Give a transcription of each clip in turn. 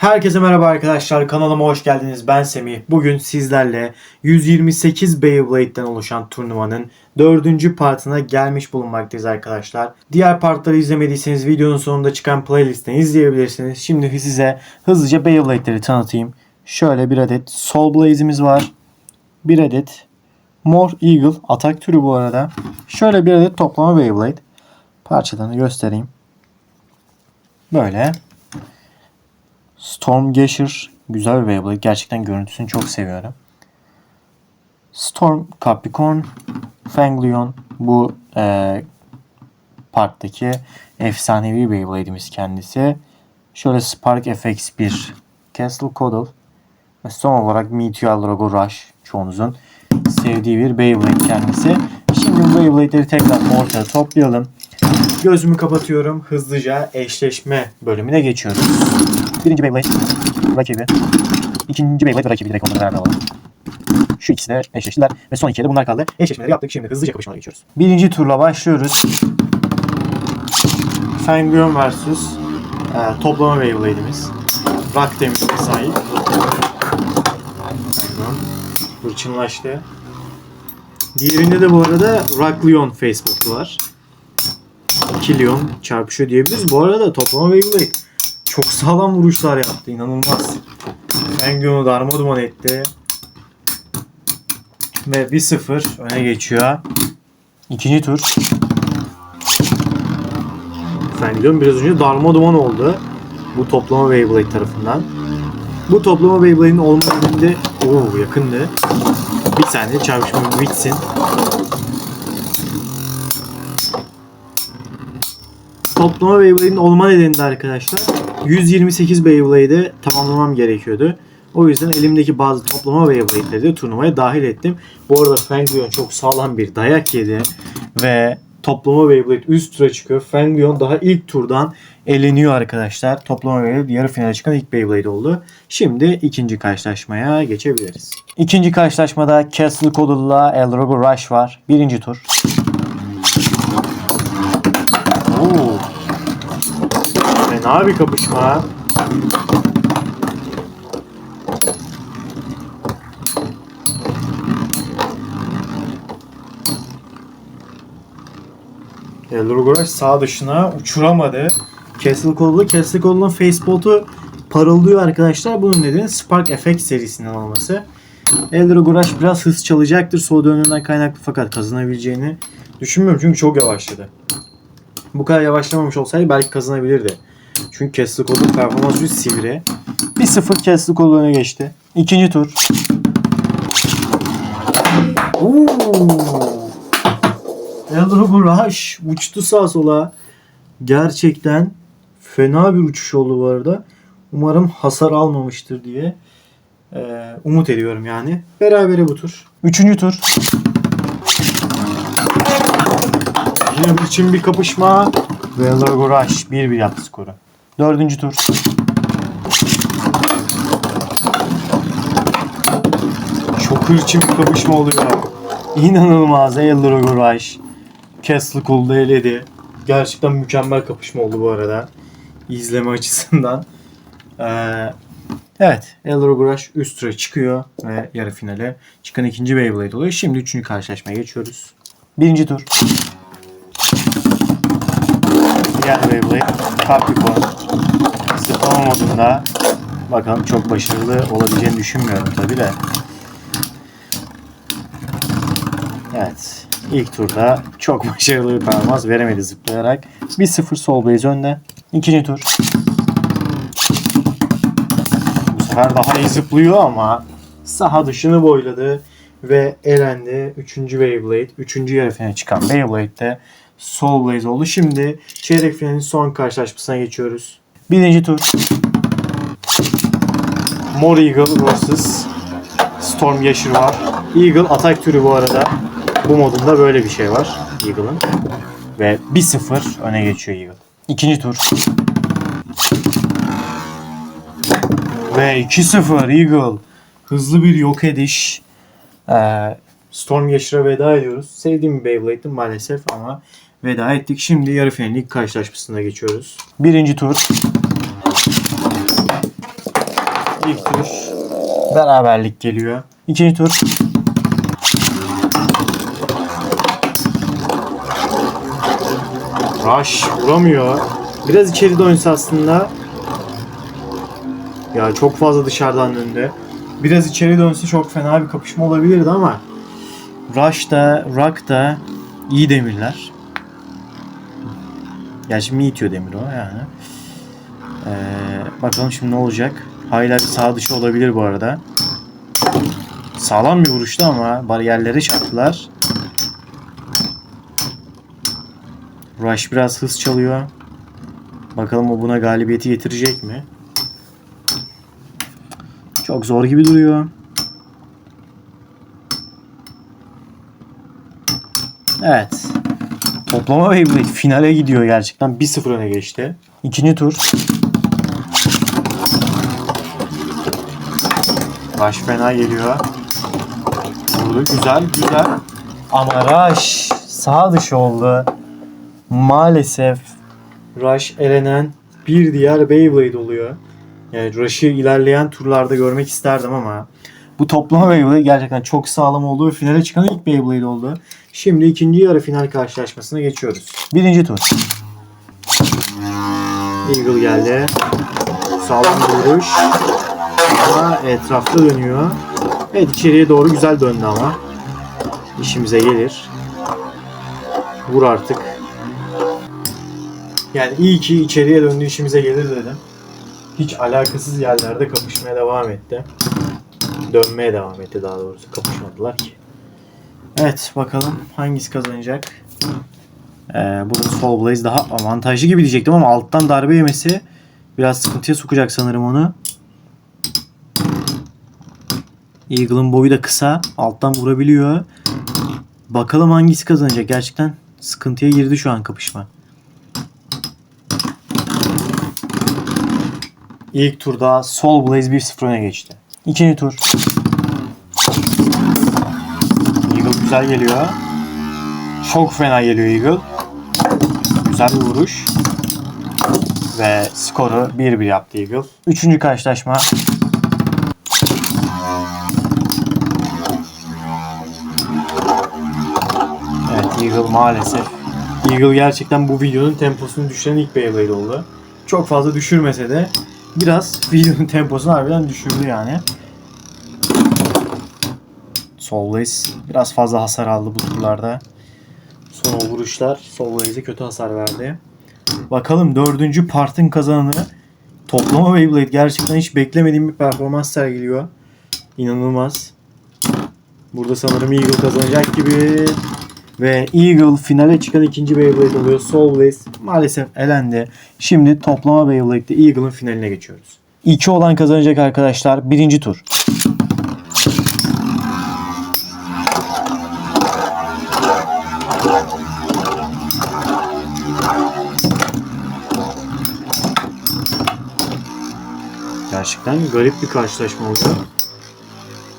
Herkese merhaba arkadaşlar. Kanalıma hoş geldiniz. Ben Semih. Bugün sizlerle 128 Beyblade'den oluşan turnuvanın 4. partına gelmiş bulunmaktayız arkadaşlar. Diğer partları izlemediyseniz videonun sonunda çıkan playlistten izleyebilirsiniz. Şimdi size hızlıca Beyblade'leri tanıtayım. Şöyle bir adet Soul Blaze'imiz var. Bir adet Mor Eagle atak türü bu arada. Şöyle bir adet toplama Beyblade. Parçalarını göstereyim. Böyle. Storm Gasher güzel bir Beyblade. Gerçekten görüntüsünü çok seviyorum. Storm Capricorn, Fanglion bu e, parktaki efsanevi Beyblade'imiz kendisi. Şöyle Spark FX1, Castle Coddle ve son olarak Meteor Logo Rush çoğunuzun sevdiği bir Beyblade kendisi. Şimdi bu Beyblade'leri tekrar ortaya toplayalım. Gözümü kapatıyorum. Hızlıca eşleşme bölümüne geçiyoruz. Birinci Beyblade rakibi. İkinci Beyblade rakibi direkt onları beraber alalım. Şu ikisi de eşleştiler ve son ikiye de bunlar kaldı. Eşleşmeleri yaptık. Şimdi hızlıca kapışmalara geçiyoruz. Birinci turla başlıyoruz. Fenguyon vs. E, toplama Beyblade'imiz. Rock demirine sahip. Fenguyon hırçınlaştı. Diğerinde de bu arada Rockleon Facebook'u var. 2 Leon çarpışıyor diyebiliriz. Bu arada toplama Beyblade çok sağlam vuruşlar yaptı. inanılmaz. Fengyon'u darmaduman etti. Ve 1-0 öne geçiyor. İkinci tur. Fengyon biraz önce darmaduman oldu. Bu toplama Beyblade tarafından. Bu toplama Beyblade'in olma nedeni Oo yakındı. Bir saniye çarpışma bitsin. Toplama Beyblade'in olma nedeni de arkadaşlar 128 Beyblade'i tamamlamam gerekiyordu. O yüzden elimdeki bazı toplama Beyblade'leri de turnuvaya dahil ettim. Bu arada Fenglion çok sağlam bir dayak yedi ve toplama Beyblade üst tura çıkıyor. Fenglion daha ilk turdan eleniyor arkadaşlar. Toplama Beyblade yarı finale çıkan ilk Beyblade oldu. Şimdi ikinci karşılaşmaya geçebiliriz. İkinci karşılaşmada Castle Coddle'la Elrogo Rush var. Birinci tur. Fena bir kapışma. Elrogoraş sağ dışına uçuramadı. Castle Cold'lu. Castle Cold'un facepalt'u parıldıyor arkadaşlar. Bunun nedeni Spark FX serisinden olması. Elrogoraş biraz hız çalacaktır soğuduğu dönemden kaynaklı fakat kazanabileceğini düşünmüyorum çünkü çok yavaşladı. Bu kadar yavaşlamamış olsaydı belki kazanabilirdi. Çünkü Castle Cold'un performansı sivri. 1-0 Castle Cold öne geçti. İkinci tur. Oo. Eldrogo Rush uçtu sağa sola. Gerçekten fena bir uçuş oldu bu arada. Umarım hasar almamıştır diye e, umut ediyorum yani. Berabere bu tur. Üçüncü tur. Yine için bir kapışma. Ve Rush 1-1 yaptı skoru. Dördüncü tur. Çok hırçın bir kapışma oluyor. İnanılmaz Eldrogo Rush. Castle Cold'u eledi. Gerçekten mükemmel kapışma oldu bu arada. İzleme açısından. Ee, evet. Eldrogo Rush üst tura çıkıyor ve yarı finale çıkan ikinci Beyblade oluyor. Şimdi üçüncü karşılaşmaya geçiyoruz. Birinci tur. Diğer Beyblade Capricorn. Zıplama modunda. Bakalım çok başarılı olabileceğini düşünmüyorum tabi de. Evet. İlk turda çok başarılı bir performans veremedi zıplayarak. 1-0 Soul Blaze önde. İkinci tur. Bu sefer daha iyi zıplıyor ama saha dışını boyladı ve elendi. Üçüncü Beyblade. Üçüncü yarı finale çıkan Beyblade'de Soul Blaze oldu. Şimdi çeyrek finalin son karşılaşmasına geçiyoruz. Birinci tur. Mor Eagle vs. Storm Yashir var. Eagle atak türü bu arada. Bu modunda böyle bir şey var Eagle'ın. Ve 1-0 öne geçiyor Eagle. İkinci tur. Ve 2-0 Eagle. Hızlı bir yok ediş. Ee, Storm Yashir'e veda ediyoruz. Sevdiğim bir Beyblade'di maalesef ama veda ettik. Şimdi yarı finalin ilk karşılaşmasına geçiyoruz. Birinci tur. İlk tur beraberlik geliyor. İkinci tur Rush vuramıyor. Biraz içeri dönse aslında. Ya çok fazla dışarıdan döndü. Biraz içeri dönse çok fena bir kapışma olabilirdi ama Rush da Rock da iyi demirler. Gerçi mi itiyor demir o yani. Ee, bakalım şimdi ne olacak. Hala bir sağ dışı olabilir bu arada. Sağlam bir vuruştu ama bariyerlere çarptılar. Rush biraz hız çalıyor. Bakalım o buna galibiyeti getirecek mi? Çok zor gibi duruyor. Evet. Toplama Beyblade finale gidiyor gerçekten. 1-0 öne geçti. İkinci tur. Rush fena geliyor. Vurdu. Güzel güzel. Ama Rush sağ dışı oldu. Maalesef Rush elenen bir diğer Beyblade oluyor. Yani Rush'ı ilerleyen turlarda görmek isterdim ama bu toplama Beyblade gerçekten çok sağlam oldu ve finale çıkan ilk Beyblade oldu. Şimdi ikinci yarı final karşılaşmasına geçiyoruz. Birinci tur. Eagle geldi. Sağlam vuruş. Ama etrafta dönüyor. Evet içeriye doğru güzel döndü ama. İşimize gelir. Vur artık. Yani iyi ki içeriye döndü işimize gelir dedim. Hiç alakasız yerlerde kapışmaya devam etti. Dönmeye devam etti daha doğrusu. Kapışmadılar ki. Evet bakalım hangisi kazanacak. Ee, burada Soul Blaze daha avantajlı gibi diyecektim ama alttan darbe yemesi biraz sıkıntıya sokacak sanırım onu. Eagle'ın boyu da kısa. Alttan vurabiliyor. Bakalım hangisi kazanacak. Gerçekten sıkıntıya girdi şu an kapışma. İlk turda Soul Blaze 1-0 öne geçti. İkinci tur. Güzel geliyor. Çok fena geliyor Eagle. Güzel bir vuruş. Ve skoru 1-1 yaptı Eagle. Üçüncü karşılaşma. Evet Eagle maalesef. Eagle gerçekten bu videonun temposunu düşüren ilk Beyblade oldu. Çok fazla düşürmese de biraz videonun temposunu harbiden düşürdü yani. Blaze biraz fazla hasar aldı bu turlarda. Son vuruşlar Soul Blaze'e kötü hasar verdi. Bakalım dördüncü partın kazananı toplama Beyblade gerçekten hiç beklemediğim bir performans sergiliyor. İnanılmaz. Burada sanırım Eagle kazanacak gibi. Ve Eagle finale çıkan ikinci Beyblade oluyor. Blaze maalesef elendi. Şimdi toplama Beyblade'de Eagle'ın finaline geçiyoruz. 2 olan kazanacak arkadaşlar. Birinci tur. Gerçekten garip bir karşılaşma oldu.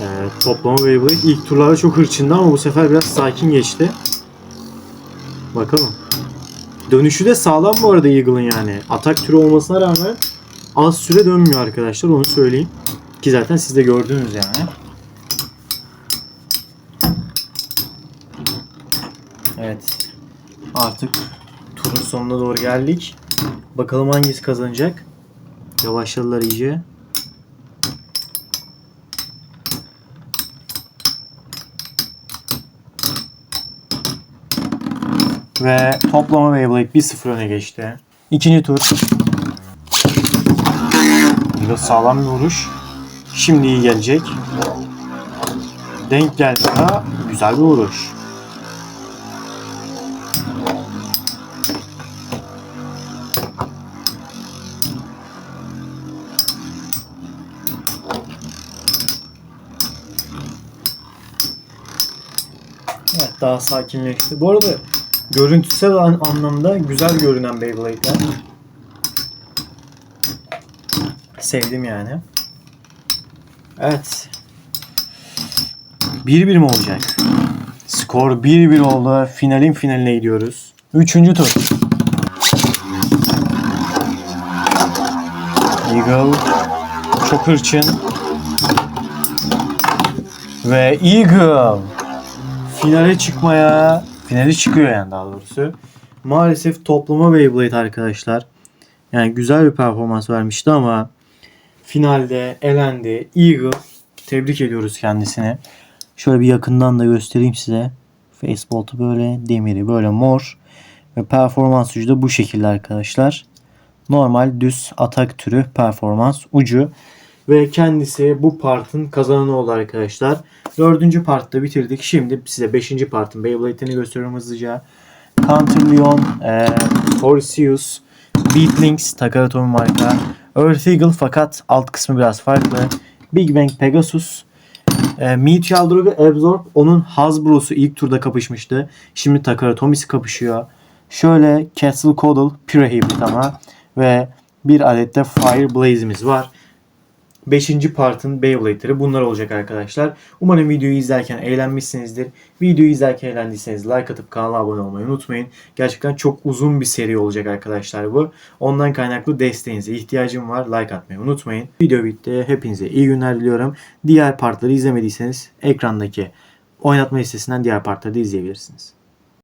Ee, toplama Beyblade ilk turlarda çok hırçındı ama bu sefer biraz sakin geçti. Bakalım. Dönüşü de sağlam bu arada Eagle'ın yani. Atak türü olmasına rağmen az süre dönmüyor arkadaşlar onu söyleyeyim. Ki zaten siz de gördünüz yani. Evet. Artık turun sonuna doğru geldik. Bakalım hangisi kazanacak. Yavaşladılar iyice. Ve toplama Beyblade 1-0 öne geçti. İkinci tur. Burada sağlam bir vuruş. Şimdi iyi gelecek. Denk geldi ha. Güzel bir vuruş. Evet daha sakinleşti. Bu arada görüntüsel an- anlamda güzel görünen Beyblade'ler. Sevdim yani. Evet. 1-1 mi olacak? Skor 1-1 oldu. Finalin finaline gidiyoruz. Üçüncü tur. Eagle çok hırçın. Ve Eagle finale çıkmaya finale çıkıyor yani daha doğrusu. Maalesef toplama Beyblade arkadaşlar. Yani güzel bir performans vermişti ama finalde elendi. Eagle tebrik ediyoruz kendisine. Şöyle bir yakından da göstereyim size. Facebolt'u böyle demiri böyle mor ve performans ucu da bu şekilde arkadaşlar. Normal düz atak türü performans ucu ve kendisi bu partın kazananı oldu arkadaşlar. Dördüncü partta bitirdik. Şimdi size beşinci partın Beyblade'ini gösteriyorum hızlıca. Counter Leon, e, Forceus, Beatlinks, Takaratomi marka, Earth Eagle fakat alt kısmı biraz farklı. Big Bang Pegasus, e, Meteor ve Absorb onun Hasbro'su ilk turda kapışmıştı. Şimdi Takaratomi'si kapışıyor. Şöyle Castle Coddle, Pure Hybrid ama ve bir adet de Fire Blaze'imiz var. 5. partın Beyblade'leri bunlar olacak arkadaşlar. Umarım videoyu izlerken eğlenmişsinizdir. Videoyu izlerken eğlendiyseniz like atıp kanala abone olmayı unutmayın. Gerçekten çok uzun bir seri olacak arkadaşlar bu. Ondan kaynaklı desteğinize ihtiyacım var. Like atmayı unutmayın. Video bitti. Hepinize iyi günler diliyorum. Diğer partları izlemediyseniz ekrandaki oynatma listesinden diğer partları da izleyebilirsiniz.